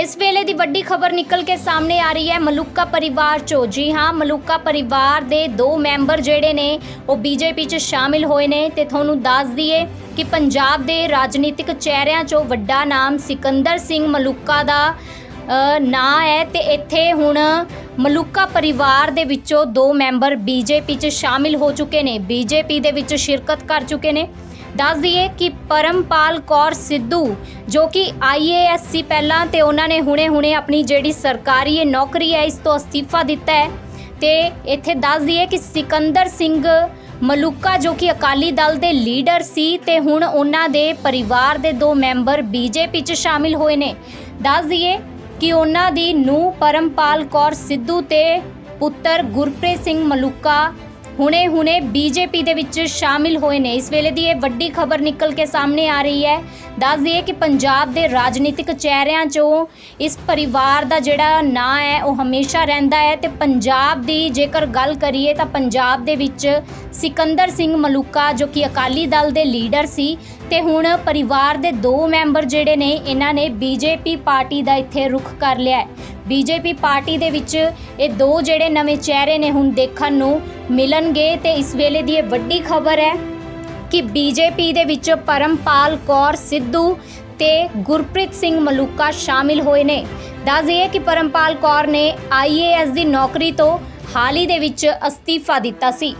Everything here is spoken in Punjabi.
ਇਸ ਵੇਲੇ ਦੀ ਵੱਡੀ ਖਬਰ ਨਿਕਲ ਕੇ ਸਾਹਮਣੇ ਆ ਰਹੀ ਹੈ। ਮਲੂਕਾ ਪਰਿਵਾਰ ਚੋਂ। ਜੀ ਹਾਂ, ਮਲੂਕਾ ਪਰਿਵਾਰ ਦੇ ਦੋ ਮੈਂਬਰ ਜਿਹੜੇ ਨੇ, ਉਹ ਬੀਜੇਪੀ 'ਚ ਸ਼ਾਮਿਲ ਹੋਏ ਨੇ ਤੇ ਤੁਹਾਨੂੰ ਦੱਸ ਦਈਏ ਕਿ ਪੰਜਾਬ ਦੇ ਰਾਜਨੀਤਿਕ ਚਿਹਰਿਆਂ 'ਚੋਂ ਵੱਡਾ ਨਾਮ ਸਿਕੰਦਰ ਸਿੰਘ ਮਲੂਕਾ ਦਾ ਨਾਂ ਹੈ ਤੇ ਇੱਥੇ ਹੁਣ ਮਲੂਕਾ ਪਰਿਵਾਰ ਦੇ ਵਿੱਚੋਂ ਦੋ ਮੈਂਬਰ ਬੀਜੇਪੀ 'ਚ ਸ਼ਾਮਿਲ ਹੋ ਚੁੱਕੇ ਨੇ। ਬੀਜੇਪੀ ਦੇ ਵਿੱਚ ਸ਼ਿਰਕਤ ਕਰ ਚੁੱਕੇ ਨੇ। ਦੱਸ ਦਈਏ ਕਿ ਪਰਮਪਾਲ ਕੌਰ ਸਿੱਧੂ, ਜੋ ਕਿ ਆਈਏਐਸ ਸੀ ਪਹਿਲਾਂ ਤੇ ਉਹਨਾਂ ਨੇ ਹੁਣੇ-ਹੁਣੇ ਆਪਣੀ ਜਿਹੜੀ ਸਰਕਾਰੀ ਨੌਕਰੀ ਹੈ, ਇਸ ਤੋਂ ਅਸਤੀਫਾ ਦਿੱਤਾ ਹੈ। ਤੇ ਇੱਥੇ ਦੱਸ ਦਈਏ ਕਿ ਸਿਕੰਦਰ ਸਿੰਘ ਮਲੂਕਾ, ਜੋ ਕਿ ਅਕਾਲੀ ਦਲ ਦੇ ਲੀਡਰ ਸੀ ਤੇ ਹੁਣ ਉਹਨਾਂ ਦੇ ਪਰਿਵਾਰ ਦੇ ਦੋ ਮੈਂਬਰ ਬੀਜੇਪੀ 'ਚ ਸ਼ਾਮਿਲ ਹੋਏ ਨੇ। ਦੱਸ ਦਈਏ ਕਿ ਉਹਨਾਂ ਦੀ ਨੂੰ ਪਰਮਪਾਲ ਕੌਰ ਸਿੱਧੂ ਤੇ ਪੁੱਤਰ ਗੁਰਪ੍ਰੀਤ ਸਿੰਘ ਮਲੂਕਾ ਹੁਣੇ-ਹੁਣੇ ਬੀਜੇਪੀ ਦੇ ਵਿੱਚ ਸ਼ਾਮਿਲ ਹੋਏ ਨੇ। ਇਸ ਵੇਲੇ ਦੀ ਇਹ ਵੱਡੀ ਖਬਰ ਨਿਕਲ ਕੇ ਸਾਹਮਣੇ ਆ ਰਹੀ ਹੈ। ਦੱਸ ਦਈਏ ਕਿ ਪੰਜਾਬ ਦੇ ਰਾਜਨੀਤਿਕ ਚਿਹਰਿਆਂ 'ਚੋਂ ਇਸ ਪਰਿਵਾਰ ਦਾ ਜਿਹੜਾ ਨਾਂ ਹੈ, ਉਹ ਹਮੇਸ਼ਾ ਰਹਿੰਦਾ ਹੈ ਤੇ ਪੰਜਾਬ ਦੀ ਜੇਕਰ ਗੱਲ ਕਰੀਏ ਤਾਂ ਪੰਜਾਬ ਦੇ ਵਿੱਚ ਸਿਕੰਦਰ ਸਿੰਘ ਮਲੂਕਾ, ਜੋ ਕਿ ਅਕਾਲੀ ਦਲ ਦੇ ਲੀਡਰ ਸੀ ਤੇ ਹੁਣ ਪਰਿਵਾਰ ਦੇ ਦੋ ਮੈਂਬਰ ਜਿਹੜੇ ਨੇ, ਇਹਨਾਂ ਨੇ ਬੀਜੇਪੀ ਪਾਰਟੀ ਦਾ ਇੱਥੇ ਰੁਖ ਕਰ ਲਿਆ ਹੈ। ਬੀਜੇਪੀ ਪਾਰਟੀ ਦੇ ਵਿੱਚ ਇਹ ਦੋ ਜਿਹੜੇ ਨਵੇਂ ਚਿਹਰੇ ਨੇ ਹੁਣ ਦੇਖਣ ਨੂੰ ਮਿਲਣਗੇ ਤੇ ਇਸ ਵੇਲੇ ਦੀ ਇਹ ਵੱਡੀ ਖਬਰ ਹੈ ਕਿ ਬੀਜੇਪੀ ਦੇ ਵਿੱਚ ਪਰਮਪਾਲ ਕੌਰ ਸਿੱਧੂ ਤੇ ਗੁਰਪ੍ਰੀਤ ਸਿੰਘ ਮਲੂਕਾ ਸ਼ਾਮਿਲ ਹੋਏ ਨੇ। ਦੱਸ ਦਈਏ ਕਿ ਪਰਮਪਾਲ ਕੌਰ ਨੇ ਆਈਏਐਸ ਦੀ ਨੌਕਰੀ ਤੋਂ ਹਾਲ ਹੀ ਦੇ ਵਿੱਚ ਅਸਤੀਫਾ ਦਿੱਤਾ ਸੀ।